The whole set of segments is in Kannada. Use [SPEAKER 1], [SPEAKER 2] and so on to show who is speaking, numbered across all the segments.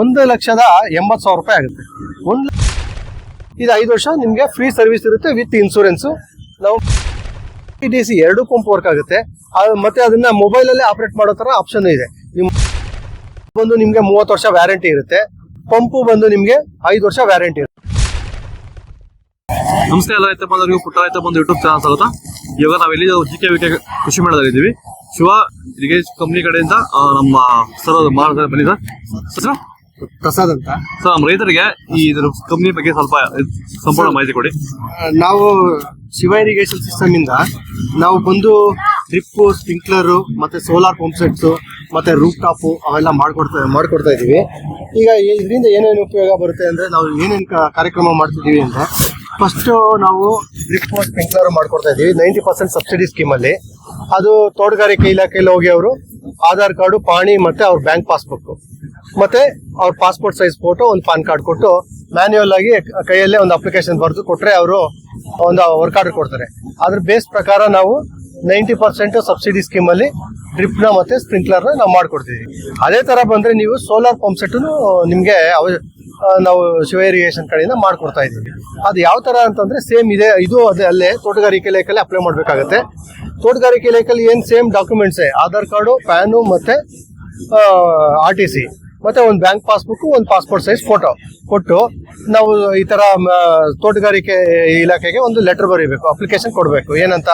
[SPEAKER 1] ಒಂದು ಲಕ್ಷದ ಎಂಬತ್ತು ಸಾವಿರ ರೂಪಾಯಿ ಆಗುತ್ತೆ. ಒಂದು ಇದು ಐದು ವರ್ಷ ನಿಮಗೆ ಫ್ರೀ ಸರ್ವಿಸ್ ಇರುತ್ತೆ ವಿತ್ ಇನ್ಸೂರೆನ್ಸು ನಾವು ಡಿ ಸಿ ಎರಡು ಪಂಪ್ ವರ್ಕ್ ಆಗುತ್ತೆ. ಮತ್ತೆ ಅದನ್ನ ಮೊಬೈಲಲ್ಲೇ ಆಪರೇಟ್ ಮಾಡೋ ಥರ ಆಪ್ಷನ್ ಇದೆ. ನಿಮ್ಮ ಬಂದು ನಿಮಗೆ ಮೂವತ್ತು ವರ್ಷ ವ್ಯಾರಂಟಿ ಇರುತ್ತೆ. ಪಂಪು ಬಂದು ನಿಮಗೆ ಐದು ವರ್ಷ ವ್ಯಾರಂಟಿ ಇರುತ್ತೆ.
[SPEAKER 2] ನಮಸ್ಕಾರ ಎಲ್ಲ ರೈತ ಬಂದವರಿಗೂ ಪುಟ್ಟ ರೈತ ಬಂದು ಯೂಟ್ಯೂಬ್ ಚಾನಲ್ ಸ್ವಾಗತ. ಇವಾಗ ನಾವೆಲ್ಲಿ ಜಿ ಕೆ ವಿ ಕೆ ಕೃಷಿ ಮೇಳದಲ್ಲಿ ಇದ್ದೀವಿ ಶಿವ ಇರಿಗೇಜ್ ಕಂಪ್ನಿ ಕಡೆಯಿಂದ ನಮ್ಮ ಸರ್ ಮಾಡ ಸರ್
[SPEAKER 1] ಪ್ರಸಾದ್ ಅಂತ.
[SPEAKER 2] ಸರ್ ನಮ್ಮ ರೈತರಿಗೆ ಈ ಇದರ ಕಂಪ್ನಿ ಬಗ್ಗೆ ಸ್ವಲ್ಪ ಸಂಪೂರ್ಣ ಮಾಹಿತಿ ಕೊಡಿ.
[SPEAKER 1] ನಾವು ಶಿವ ಇರಿಗೇಷನ್ ಸಿಸ್ಟಮ್ ಇಂದ ನಾವು ಬಂದು ಡ್ರಿಪ್ ಸ್ಪ್ರಿಂಕ್ಲರ್ ಮತ್ತೆ ಸೋಲಾರ್ ಪಂಪ್ ಸೆಟ್ಸ್ ಮತ್ತೆ ರೂಫ್ ಟಾಪ್ ಅವೆಲ್ಲ ಮಾಡ್ಕೊಡ್ತಾ ಮಾಡ್ಕೊಡ್ತಾ ಇದೀವಿ ಈಗ ಇದರಿಂದ ಏನೇನು ಉಪಯೋಗ ಬರುತ್ತೆ ಅಂದ್ರೆ ನಾವು ಏನೇನು ಕಾರ್ಯಕ್ರಮ ಮಾಡ್ತಿದೀವಿ ಅಂದ್ರೆ ಫಸ್ಟ್ ನಾವು ಡ್ರಿಪ್ ಸ್ಪ್ರಿಂಕ್ಲರ್ ಮಾಡ್ಕೊಡ್ತಾ ಇದೀವಿ ನೈಂಟಿ ಪರ್ಸೆಂಟ್ ಸಬ್ಸಿಡಿ ಸ್ಕೀಮ್ ಅಲ್ಲಿ. ಅದು ತೋಟಗಾರಿಕೆ ಇಲಾಖೆಯಲ್ಲಿ ಹೋಗಿ ಅವರು ಆಧಾರ್ ಕಾರ್ಡು ಪಾಣಿ ಮತ್ತೆ ಅವ್ರ ಬ್ಯಾಂಕ್ ಪಾಸ್ಬುಕ್ ಮತ್ತೆ ಅವ್ರ ಪಾಸ್ಪೋರ್ಟ್ ಸೈಜ್ ಫೋಟೋ ಒಂದು ಪಾನ್ ಕಾರ್ಡ್ ಕೊಟ್ಟು ಮ್ಯಾನ್ಯುವಲ್ ಆಗಿ ಕೈಯಲ್ಲೇ ಒಂದು ಅಪ್ಲಿಕೇಶನ್ ಬರೆದು ಕೊಟ್ರೆ ಅವರು ಒಂದು ವರ್ಕ್ ಆರ್ಡರ್ ಕೊಡ್ತಾರೆ. ಅದ್ರ ಬೇಸ್ ಪ್ರಕಾರ ನಾವು ನೈಂಟಿ ಪರ್ಸೆಂಟ್ ಸಬ್ಸಿಡಿ ಸ್ಕೀಮ್ ಅಲ್ಲಿ ಡ್ರಿಪ್ನ ಮತ್ತೆ ಸ್ಪ್ರಿಂಕ್ಲರ್ ನಾವು ಮಾಡ್ಕೊಡ್ತೀವಿ ಅದೇ ತರ ಬಂದ್ರೆ ನೀವು ಸೋಲಾರ್ ಪಂಪ್ ಸೆಟ್ ನಿಮ್ಗೆ ನಾವು ಶಿವ ಇರಿಗೇಷನ್ ಕಡೆಯಿಂದ ಮಾಡ್ಕೊಡ್ತಾ ಇದೀವಿ ಅದು ಯಾವ ತರ ಅಂತಂದ್ರೆ ಸೇಮ್ ಇದೆ, ಇದು ಅದೇ ಅಲ್ಲೇ ತೋಟಗಾರಿಕೆ ಇಲಾಖೆಯಲ್ಲಿ ಅಪ್ಲೈ ಮಾಡ್ಬೇಕಾಗತ್ತೆ. ತೋಟಗಾರಿಕೆ ಇಲಾಖೆಯಲ್ಲಿ ಏನ್ same documents Aadhaar card PAN ಮತ್ತೆ ಆರ್ ಟಿ ಸಿ ಮತ್ತೆ ಒಂದು ಬ್ಯಾಂಕ್ ಪಾಸ್ಬುಕ್ ಒಂದು ಪಾಸ್ಪೋರ್ಟ್ ಸೈಜ್ ಫೋಟೋ ಕೊಟ್ಟು ನಾವು ಈ ತರ ತೋಟಗಾರಿಕೆ ಇಲಾಖೆಗೆ ಒಂದು ಲೆಟರ್ ಬರೀಬೇಕು ಅಪ್ಲಿಕೇಶನ್ ಕೊಡಬೇಕು. ಏನಂತ?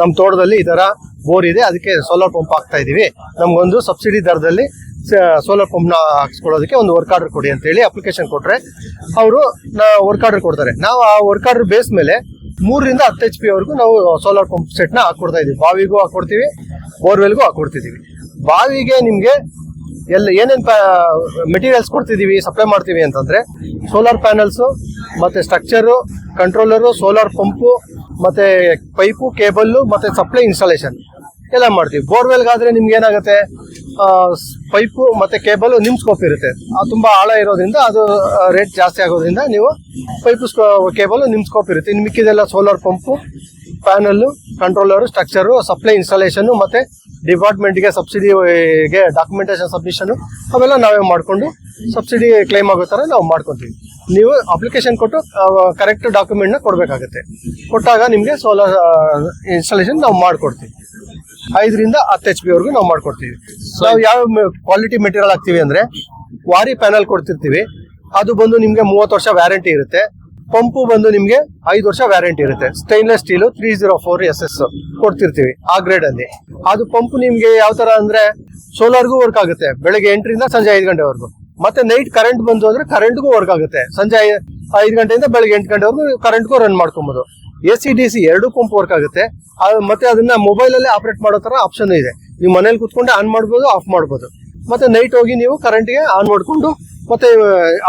[SPEAKER 1] ನಮ್ಮ ತೋಟದಲ್ಲಿ ಈ ತರ ಬೋರ್ ಇದೆ, ಅದಕ್ಕೆ ಸೋಲಾರ್ ಪಂಪ್ ಹಾಕ್ತಾ ಇದೀವಿ. ನಮ್ಗೊಂದು ಸಬ್ಸಿಡಿ ದರದಲ್ಲಿ ಸೋಲಾರ್ ಪಂಪ್ನ ಹಾಕ್ಸ್ಕೊಳ್ಳೋದಕ್ಕೆ ಒಂದು ವರ್ಕ್ ಆರ್ಡರ್ ಕೊಡಿ ಅಂತ ಹೇಳಿ ಅಪ್ಲಿಕೇಶನ್ ಕೊಟ್ರೆ ಅವರು ವರ್ಕ್ ಆರ್ಡರ್ ಕೊಡ್ತಾರೆ. ನಾವು ಆ ವರ್ಕ್ ಆರ್ಡರ್ ಬೇಸ್ ಮೇಲೆ ಮೂರರಿಂದ ಹತ್ತು ಎಚ್ ಪಿ ವರೆಗೂ ನಾವು ಸೋಲಾರ್ ಪಂಪ್ ಸೆಟ್ನ ಹಾಕೊಡ್ತಾ ಇದೀವಿ. ಬಾವಿಗೂ ಹಾಕೊಡ್ತೀವಿ ಬೋರ್ವೆಲ್ಗೂ ಹಾಕೊಡ್ತಿದೀವಿ ಬಾವಿಗೆ ನಿಮ್ಗೆ ಎಲ್ಲ ಏನೇನ್ ಮೆಟೀರಿಯಲ್ಸ್ ಕೊಡ್ತಿದ್ದೀವಿ ಸಪ್ಲೈ ಮಾಡ್ತೀವಿ ಅಂತಂದರೆ ಸೋಲಾರ್ ಪ್ಯಾನಲ್ಸು ಮತ್ತು ಸ್ಟ್ರಕ್ಚರು ಕಂಟ್ರೋಲರು ಸೋಲಾರ್ ಪಂಪು ಮತ್ತು ಪೈಪು ಕೇಬಲ್ಲು ಮತ್ತು ಸಪ್ಲೈ ಇನ್ಸ್ಟಾಲೇಷನ್ ಎಲ್ಲ ಮಾಡ್ತೀವಿ. ಬೋರ್ವೆಲ್ಗಾದರೆ ನಿಮ್ಗೆ ಏನಾಗುತ್ತೆ? ಪೈಪು ಮತ್ತು ಕೇಬಲ್ ನಿಮ್ಮ ಸ್ಕೋಪ್ ಇರುತ್ತೆ. ಅದು ತುಂಬ ಆಳ ಇರೋದ್ರಿಂದ ಅದು ರೇಟ್ ಜಾಸ್ತಿ ಆಗೋದ್ರಿಂದ ನೀವು ಪೈಪು ಕೇಬಲ್ ನಿಮ್ಮ ಸ್ಕೋಪ್ ಇರುತ್ತೆ. ಇನ್ನು ಮಿಕ್ಕಿದೆಲ್ಲ solar pump panel controller structure supply installation ಮತ್ತೆ ಡಿಪಾರ್ಟ್ಮೆಂಟ್ಗೆ ಸಬ್ಸಿಡಿಗೆ ಡಾಕ್ಯುಮೆಂಟೇಶನ್ ಸಬ್ಮಿಷನ್ ಅವೆಲ್ಲ ನಾವೇ ಮಾಡಿಕೊಂಡು ಸಬ್ಸಿಡಿ ಕ್ಲೈಮ್ ಆಗೋ ಥರ ನಾವು ಮಾಡ್ಕೊತೀವಿ. ನೀವು ಅಪ್ಲಿಕೇಶನ್ ಕೊಟ್ಟು ಕರೆಕ್ಟ್ ಡಾಕ್ಯುಮೆಂಟ್ನ ಕೊಡಬೇಕಾಗುತ್ತೆ. ಕೊಟ್ಟಾಗ ನಿಮಗೆ ಸೋಲಾರ್ ಇನ್ಸ್ಟಾಲೇಷನ್ ನಾವು ಮಾಡಿಕೊಡ್ತೀವಿ. ಐದರಿಂದ ಹತ್ತು ಎಚ್ ಪಿ ವರೆಗೂ ನಾವು ಮಾಡ್ಕೊಡ್ತೀವಿ. ನಾವು ಯಾವ ಕ್ವಾಲಿಟಿ ಮೆಟೀರಿಯಲ್ ಹಾಕ್ತೀವಿ ಅಂದ್ರೆ ವಾರಿ ಪ್ಯಾನಲ್ ಕೊಡ್ತಿರ್ತೀವಿ. ಅದು ಬಂದು ನಿಮಗೆ ಮೂವತ್ತು ವರ್ಷ ವ್ಯಾರಂಟಿ ಇರುತ್ತೆ. ಪಂಪು ಬಂದು ನಿಮ್ಗೆ ಐದು ವರ್ಷ ವ್ಯಾರಂಟಿ ಇರುತ್ತೆ. Stainless steel three zero four S S ಕೊಡ್ತಿರ್ತೀವಿ, ಆ ಗ್ರೇಡ್ ಅಲ್ಲಿ. ಅದು ಪಂಪ್ ನಿಮ್ಗೆ ಯಾವ ತರ ಅಂದ್ರೆ ಸೋಲಾರ್ಗೂ ವರ್ಕ್ ಆಗುತ್ತೆ. ಬೆಳಗ್ಗೆ ಎಂಟರಿಂದ ಸಂಜೆ ಐದು ಗಂಟೆವರೆಗೂ. ಮತ್ತೆ ನೈಟ್ ಕರೆಂಟ್ ಬಂದು ಅಂದ್ರೆ ಕರೆಂಟ್ಗೂ ವರ್ಕ್ ಆಗುತ್ತೆ. ಸಂಜೆ ಐದು ಗಂಟೆಯಿಂದ ಬೆಳಗ್ಗೆ ಎಂಟು ಗಂಟೆವರೆಗೂ ಕರೆಂಟ್ಗೂ ರನ್ ಮಾಡ್ಕೊಬೋದು. ಎ ಸಿ ಡಿ ಸಿ ಎರಡು ಪಂಪ್ ವರ್ಕ್ ಆಗುತ್ತೆ. ಮತ್ತೆ ಅದನ್ನ ಮೊಬೈಲ್ ಅಲ್ಲಿ ಆಪರೇಟ್ ಮಾಡೋ ತರ ಆಪ್ಷನ್ ಇದೆ. ನೀವು ಮನೇಲಿ ಕುತ್ಕೊಂಡು ಆನ್ ಮಾಡ್ಬೋದು ಆಫ್ ಮಾಡ್ಬೋದು. ಮತ್ತೆ ನೈಟ್ ಹೋಗಿ ನೀವು ಕರೆಂಟ್ಗೆ ಆನ್ ಮಾಡ್ಕೊಂಡು ಮತ್ತೆ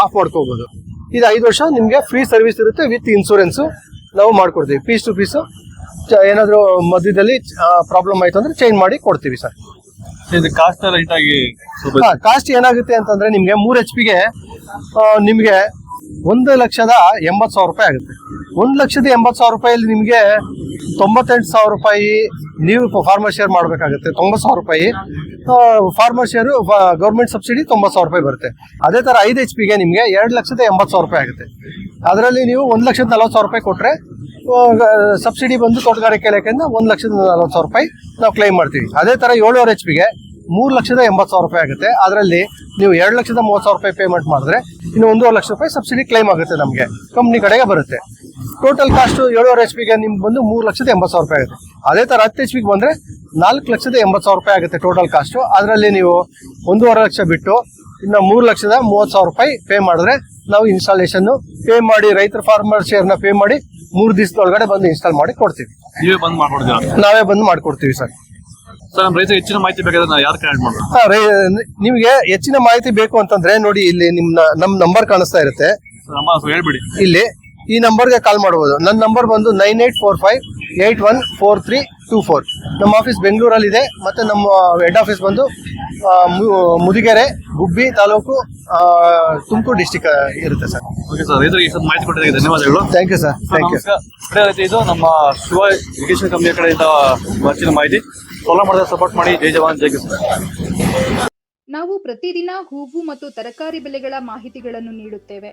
[SPEAKER 1] ಆಫ್ ಮಾಡ್ಕೋಬಹುದು ಇದು ಐದು ವರ್ಷ ನಿಮಗೆ ಫ್ರೀ ಸರ್ವಿಸ್ ಇರುತ್ತೆ ವಿತ್ ಇನ್ಸೂರೆನ್ಸು ನಾವು ಮಾಡ್ಕೊಡ್ತೀವಿ. ಪೀಸ್ ಟು ಪೀಸ್ ಏನಾದರೂ ಮಧ್ಯದಲ್ಲಿ ಪ್ರಾಬ್ಲಮ್ ಆಯಿತು ಅಂದರೆ ಚೇಂಜ್ ಮಾಡಿ ಕೊಡ್ತೀವಿ ಸರ್
[SPEAKER 2] ಇದು ಕಾಸ್ಟ್ ರೈಟಾಗಿ
[SPEAKER 1] ಕಾಸ್ಟ್ ಏನಾಗುತ್ತೆ ಅಂತಂದರೆ ನಿಮಗೆ ಮೂರು ಎಚ್ ಪಿಗೆ ನಿಮಗೆ ಒಂದು ಲಕ್ಷದ ಎಂಬತ್ತು ಸಾವಿರ ರೂಪಾಯಿ ಆಗುತ್ತೆ. ಒಂದು ಲಕ್ಷದ ಎಂಬತ್ ಸಾವಿರ ರೂಪಾಯಲ್ಲಿ ನಿಮಗೆ ತೊಂಬತ್ತೆಂಟು ಸಾವಿರ ರೂಪಾಯಿ ನೀವು ಫಾರ್ಮರ್ ಶೇರ್ ಮಾಡಬೇಕಾಗುತ್ತೆ. ತೊಂಬತ್ತು ಸಾವಿರ ರೂಪಾಯಿ. ಫಾರ್ಮರ್ ಶೇರ್ ಗೌರ್ಮೆಂಟ್ ಸಬ್ಸಿಡಿ ತೊಂಬತ್ತು ಸಾವಿರ ರೂಪಾಯಿ ಬರುತ್ತೆ. ಅದೇ ತರ ಐದು ಎಚ್ ಪಿಗೆ ನಿಮಗೆ ಎರಡು ಲಕ್ಷದ ಎಂಬತ್ತು ಸಾವಿರ ರೂಪಾಯಿ ಆಗುತ್ತೆ. ಅದರಲ್ಲಿ ನೀವು ಒಂದು ಲಕ್ಷದ ನಲ್ವತ್ತು ಸಾವಿರ ರೂಪಾಯಿ ಕೊಟ್ರೆ ಸಬ್ಸಿಡಿ ಬಂದು ತೋಟಗಾರಿಕೆ ಇಲಾಖೆಯಿಂದ ಒಂದು ಲಕ್ಷದ ನಲ್ವತ್ತು ಸಾವಿರ ರೂಪಾಯಿ ನಾವು ಕ್ಲೈಮ್ ಮಾಡ್ತೀವಿ. ಅದೇ ತರ ಏಳುವರೆ ಎಚ್ ಪಿಗೆ ಮೂರು ಲಕ್ಷದ ಎಂಬತ್ತು ಸಾವಿರ ರೂಪಾಯಿ ಆಗುತ್ತೆ. ಅದರಲ್ಲಿ ನೀವು ಎರಡು ಲಕ್ಷದ ಮೂವತ್ತು ಸಾವಿರ ರೂಪಾಯಿ ಪೇಮೆಂಟ್ ಮಾಡಿದ್ರೆ ಇನ್ನು ಒಂದೂವರೆ ಲಕ್ಷ ರೂಪಾಯಿ ಸಬ್ಸಿಡಿ ಕ್ಲೈಮ್ ಆಗುತ್ತೆ ನಮಗೆ. ಕಂಪ್ನಿ ಕಡೆಗೆ ಬರುತ್ತೆ. ಟೋಟಲ್ ಕಾಸ್ಟ್ ಏಳುವರೆ ಎಚ್ ಪಿಗೆ ನಿಮ್ಗೆ ಬಂದು ಮೂರು ಲಕ್ಷದ ಎಂಬತ್ತು ಸಾವಿರ ರೂಪಾಯಿ ಆಗುತ್ತೆ. ಅದೇ ಥರ ಹತ್ತು ಎಚ್ ಪಿಗೆ ಬಂದರೆ ನಾಲ್ಕು ಲಕ್ಷದ ಎಂಬತ್ತು ಸಾವಿರ ರೂಪಾಯಿ ಆಗುತ್ತೆ ಟೋಟಲ್ ಕಾಸ್ಟು ಅದರಲ್ಲಿ ನೀವು ಒಂದೂವರೆ ಲಕ್ಷ ಬಿಟ್ಟು ಇನ್ನು ಮೂರು ಲಕ್ಷದ ಮೂವತ್ತು ಸಾವಿರ ರೂಪಾಯಿ ಪೇ ಮಾಡಿದ್ರೆ ನಾವು ಇನ್ಸ್ಟಾಲೇಷನ್ನು ಪೇ ಮಾಡಿ ರೈತರ ಫಾರ್ಮರ್ ಶೇರ್ನ ಪೇ ಮಾಡಿ ಮೂರು ದಿವಸದೊಳಗಡೆ ಬಂದು ಇನ್ಸ್ಟಾಲ್ ಮಾಡಿ ಕೊಡ್ತೀವಿ.
[SPEAKER 2] ನೀವೇ ಬಂದು ಮಾಡ್ಕೊಡ್ತೀರಾ?
[SPEAKER 1] ನಾವೇ ಬಂದು ಮಾಡ್ಕೊಡ್ತೀವಿ ಸರ್.
[SPEAKER 2] ಸರ್ ನಮ್ಮ ಹೆಚ್ಚಿನ ಮಾಹಿತಿ ಬೇಕಾದ್ರೆ ನಾವು ಯಾರು ಕನೆಕ್ಟ್ ಮಾಡೋದು
[SPEAKER 1] ಹಾ, ರೈ- ನಿಮ್ಗೆ ಹೆಚ್ಚಿನ ಮಾಹಿತಿ ಬೇಕು ಅಂತಂದ್ರೆ ನೋಡಿ ಇಲ್ಲಿ ನಿಮ್ಮ ನಮ್ ನಂಬರ್ ಕಾಣಿಸ್ತಾ ಇರುತ್ತೆ.
[SPEAKER 2] ನಮ್ಮ ಹೇಳ್ಬಿಡಿ.
[SPEAKER 1] ಇಲ್ಲಿ ಈ ನಂಬರ್ಗೆ ಕಾಲ್ ಮಾಡ್ಬೋದು. ನನ್ನ ನಂಬರ್ ಬಂದು nine eight four five eight one four three two four. ನಮ್ಮ ಆಫೀಸ್ ಬೆಂಗಳೂರಲ್ಲಿದೆ. ಮತ್ತು ಮತ್ತೆ ನಮ್ಮ ಹೆಡ್ ಆಫೀಸ್ ಬಂದು ಮುದಿಗೆರೆ ಗುಬ್ಬಿ ತಾಲೂಕು ತುಮಕೂರು ಡಿಸ್ಟಿಕ್ ಇರುತ್ತೆ ಸರ್.
[SPEAKER 2] ಓಕೆ ಸರ್ ರೈತರಿಗೆ ಸ್ವಲ್ಪ ಮಾಹಿತಿ ಕೊಟ್ಟಿದ್ದಕ್ಕೆ ಧನ್ಯವಾದಗಳು.
[SPEAKER 1] Thank you sir thank you
[SPEAKER 2] sir ಅದೇ ರೀತಿ ಇದು ನಮ್ಮ ಶಿವ ಇರಿಗೇಷನ್ ಕಂಪ್ನಿಯ ಕಡೆಯಿಂದ ಹೆಚ್ಚಿನ ಮಾಹಿತಿ. ಫಾಲೋ ಮಾಡಿದ್ರೆ ಸಪೋರ್ಟ್ ಮಾಡಿ. ಜೈ ಜವಾನ್ ಜೈ ಕಿಸಾನ್.
[SPEAKER 3] ನಾವು ಪ್ರತಿದಿನ ಹೂವು ಮತ್ತು ತರಕಾರಿ ಬೆಲೆಗಳ ಮಾಹಿತಿಗಳನ್ನು ನೀಡುತ್ತೇವೆ.